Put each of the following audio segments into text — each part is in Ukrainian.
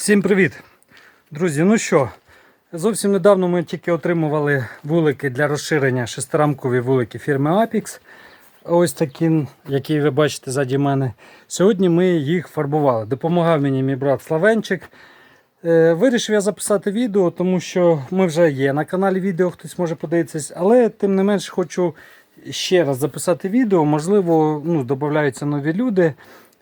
Всім привіт! Друзі, ну що, зовсім недавно ми тільки отримували вулики для розширення шестирамкові вулики фірми Apix. Ось такі, які ви бачите ззаді мене. Сьогодні ми їх фарбували. Допомагав мені мій брат Славенчик. Е, Вирішив я записати відео, тому що ми вже є на каналі відео, хтось може подивитися, але тим не менш хочу ще раз записати відео. Можливо, ну, додаються нові люди,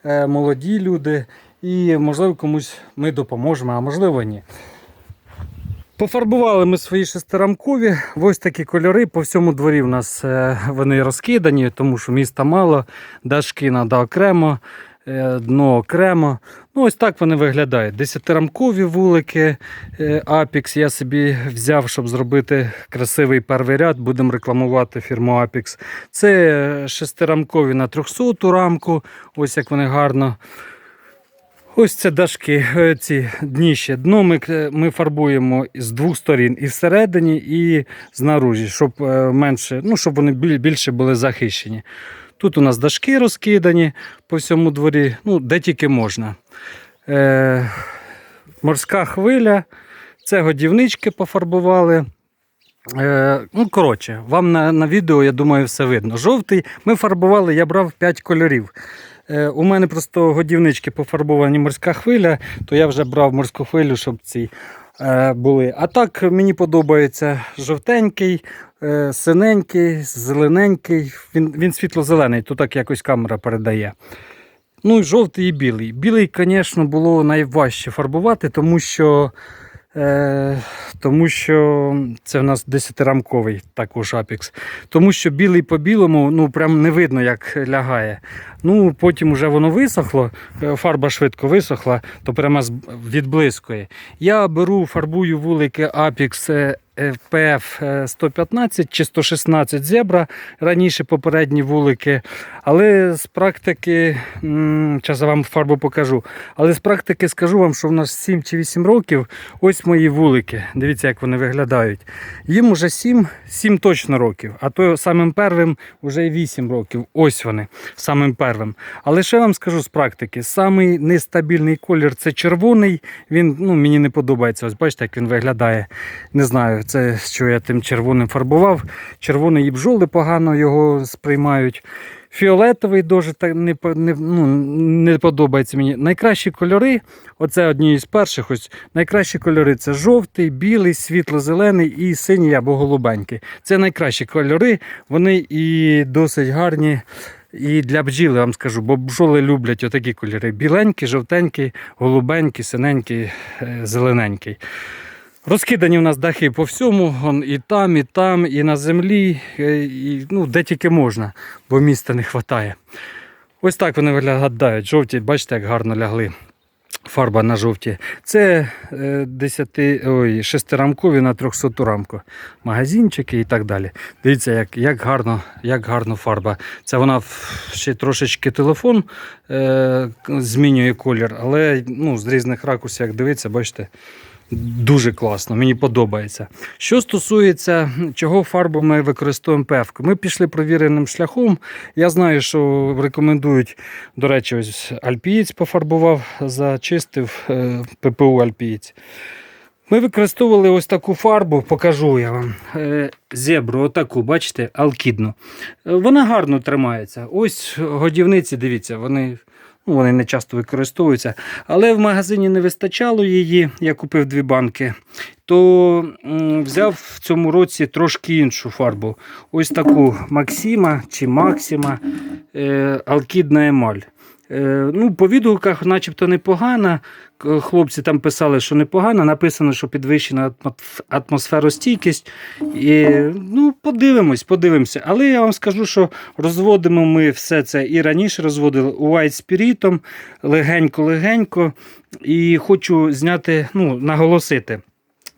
е, молоді люди, і можливо комусь ми допоможемо, а можливо ні. Пофарбували ми свої шестирамкові. Ось такі кольори. По всьому дворі в нас е, вони розкидані, тому що міста мало, дашки треба окремо, е, дно окремо. Ну, ось так вони виглядають. Десятирамкові вулики е, Apex я собі взяв, щоб зробити красивий перший ряд. Будемо рекламувати фірму Apex. Це шестирамкові на 300 рамку. Ось як вони гарно. Ось це дашки, е, ці дніще. Дно ми, ми фарбуємо з двох сторін, і всередині, і знаружі, щоб е, менше, ну, щоб вони більше були захищені. Тут у нас дашки розкидані по всьому дворі, ну, де тільки можна. Е, морська хвиля, це годівнички пофарбували. Е, ну, коротше, вам на, на відео, я думаю, все видно. Жовтий ми фарбували, я брав 5 кольорів. Е, у мене просто годівнички пофарбовані морська хвиля, то я вже брав морську хвилю, щоб ці е, були. А так мені подобається жовтенький, е, синенький, зелененький. Він, він світло-зелений, то так якось камера передає. Ну і жовтий і білий. Білий, звісно, було найважче фарбувати, тому що. Е, тому що це в нас 10-рамковий також апікс. Тому що білий по білому ну прям не видно, як лягає. Ну Потім вже воно висохло, е, фарба швидко висохла, то прямо відблискує. Я беру, фарбую вулики Apix е, FPF 115 чи 116 зебра, раніше попередні вулики. Але з практики, зараз вам фарбу покажу. Але з практики скажу вам, що в нас 7 чи 8 років ось мої вулики. Дивіться, як вони виглядають. Їм уже 7, 7 точно років, а то самим первим вже і 8 років. Ось вони, самим первим. Але ще вам скажу з практики: самий нестабільний колір це червоний. Він ну, мені не подобається. Ось бачите, як він виглядає. Не знаю, це що я тим червоним фарбував. Червоний і бджоли погано його сприймають. Фіолетовий дуже так не, не, ну, не подобається мені. Найкращі кольори, оце одні із перших. Ось найкращі кольори це жовтий, білий, світло-зелений і синій або голубенький. Це найкращі кольори. Вони і досить гарні. І для бджіл я вам скажу, бо бджоли люблять отакі кольори: біленький, жовтенький, голубенький, синенький, е, зелененький. Розкидані у нас дахи по всьому, і там, і там, і на землі, е, і, ну, де тільки можна, бо міста не вистачає. Ось так вони виглядають. Жовті, бачите, як гарно лягли. Фарба на жовті. Це е, 10, ой, шестирамкові на 300 рамку. Магазинчики і так далі. Дивіться, як, як, гарно, як гарно фарба. Це вона ще трошечки телефон е, змінює колір, але ну, з різних ракурсів, як дивиться, бачите, Дуже класно, мені подобається. Що стосується чого фарбу ми використовуємо певку, ми пішли провіреним шляхом. Я знаю, що рекомендують, до речі, ось альпієць пофарбував, зачистив е, ППУ альпієць. Ми використовували ось таку фарбу, покажу я вам. Е, Зебру, отаку, бачите, алкідну. Е, Вона гарно тримається. Ось годівниці, дивіться, вони, вони не часто використовуються. Але в магазині не вистачало її. Я купив дві банки. То взяв в цьому році трошки іншу фарбу. Ось таку Максима чи Максима е, алкідна емаль. Е, ну, по відгуках, начебто, непогана. Хлопці там писали, що непогана. Написано, що підвищена атмосф- атмосферостійкість. І, ну, подивимось, подивимося. Але я вам скажу, що розводимо ми все це і раніше розводили White спірітом, легенько-легенько. І хочу зняти, ну, наголосити.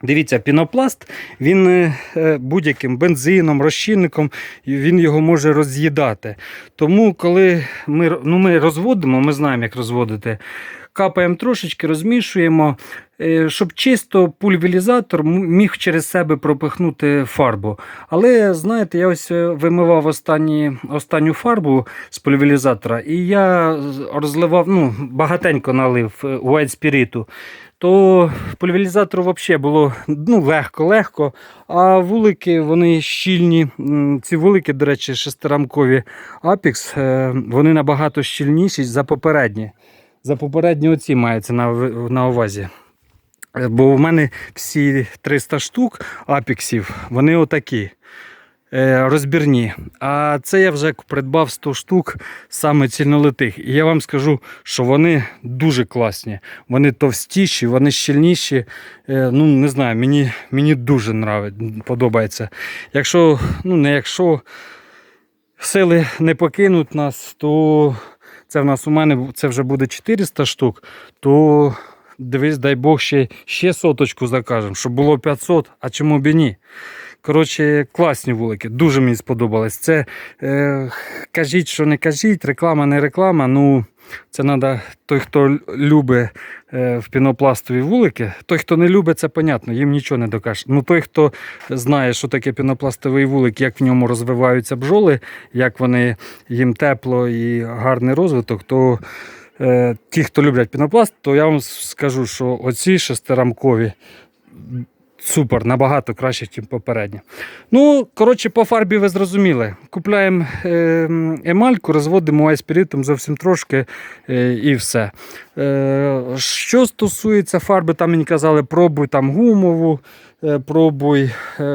Дивіться, пінопласт, він е, е, будь-яким бензином, розчинником, він його може роз'їдати. Тому, коли ми, ну, ми розводимо, ми знаємо, як розводити. Капаємо трошечки, розмішуємо, е, щоб чисто пульверізатор міг через себе пропихнути фарбу. Але знаєте, я ось е, вимивав останні, останню фарбу з пульверізатора, і я розливав, ну, багатенько налив е, White Spirit. То пульверізатору взагалі було ну, легко-легко, а вулики вони щільні. Ці вулики, до речі, шестирамкові Apex, вони набагато щільніші за попередні. За попередні оці мається на, на увазі. Бо в мене всі 300 штук апіксів, вони отакі. е, Розбірні. А це я вже придбав 100 штук саме цільнолитих. І я вам скажу, що вони дуже класні. Вони товстіші, вони щільніші. Е, Ну, не знаю, мені, мені дуже нравить, подобається. Якщо, ну не якщо сили не покинуть нас, то це в нас у мене це вже буде 400 штук, то дивись, дай Бог, ще, ще соточку закажемо, щоб було 500, а чому б і ні. Коротше, класні вулики, дуже мені сподобалось. Це е, кажіть, що не кажіть, реклама не реклама. Ну, це треба той, хто любить е, в пінопластові вулики. Той, хто не любить, це понятно, їм нічого не докаже. Ну той, хто знає, що таке пінопластовий вулик, як в ньому розвиваються бджоли, як вони їм тепло і гарний розвиток, то е, ті, хто люблять пінопласт, то я вам скажу, що оці шестирамкові супер, набагато краще, ніж попередні. Ну, коротше, по фарбі ви зрозуміли. Купляємо е, емальку, розводимо айспіритом зовсім трошки е, і все. Е, що стосується фарби, там мені казали, пробуй там гумову, е, пробуй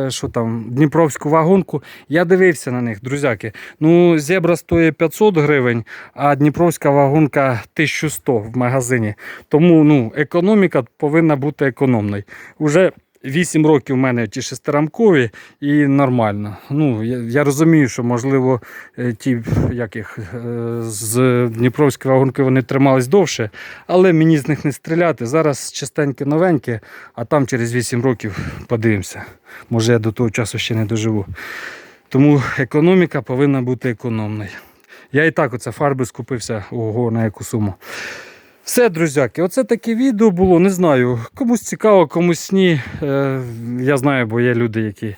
що там, Дніпровську вагонку. Я дивився на них, друзяки. Ну, зебра стоїть 500 гривень, а Дніпровська вагонка 1100 в магазині. Тому ну, економіка повинна бути економною. Уже 8 років в мене ті шестирамкові і нормально. Ну, я, я розумію, що можливо е, ті, як їх, е, з Дніпровської вагонки вони тримались довше, але мені з них не стріляти. Зараз частеньке новеньке, а там через 8 років подивимося. Може я до того часу ще не доживу. Тому економіка повинна бути економною. Я і так оце фарби скупився ого на яку суму. Все, друзяки, оце таке відео було. Не знаю, комусь цікаво, комусь ні. Е, я знаю, бо є люди, які е,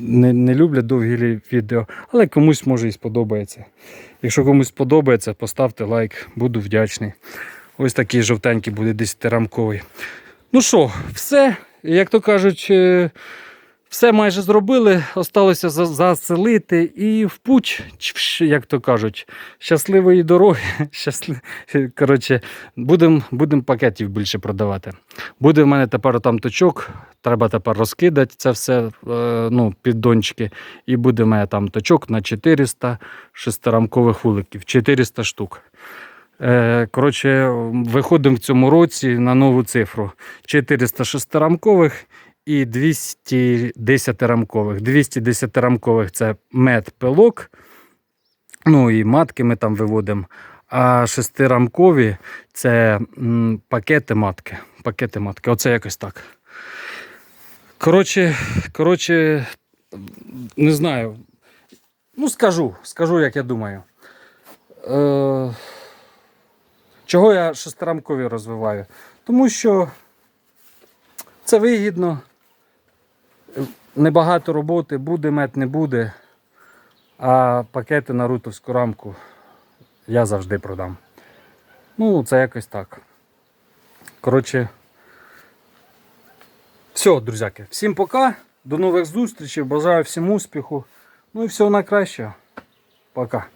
не, не люблять довгі відео, але комусь може і сподобається. Якщо комусь сподобається, поставте лайк, буду вдячний. Ось такий жовтенький буде 10-рамковий. Ну що, все, як то кажуть, е, все майже зробили, осталося заселити і в путь, як то кажуть, щасливої дороги. Щасли... Коротше, будемо будем пакетів більше продавати. Буде в мене тепер там точок, треба тепер розкидати це все е, ну, піддончики. І буде в мене там точок на 400 шестирамкових вуликів, 400 штук. Е, Коротше, виходимо в цьому році на нову цифру: 400 шестирамкових і 210 рамкових. 210 рамкових це мед пилок. Ну і матки ми там виводимо. А шестирамкові це пакети матки. Пакети матки. Оце якось так. Коротше, коротше, не знаю. Ну, скажу, скажу, як я думаю. Е, чого я шестирамкові розвиваю? Тому що це вигідно, небагато роботи, буде мед, не буде. А пакети на рутовську рамку я завжди продам. Ну, це якось так. Коротше. Все, друзяки. Всім пока. До нових зустрічей. Бажаю всім успіху. Ну і всього найкращого. Пока.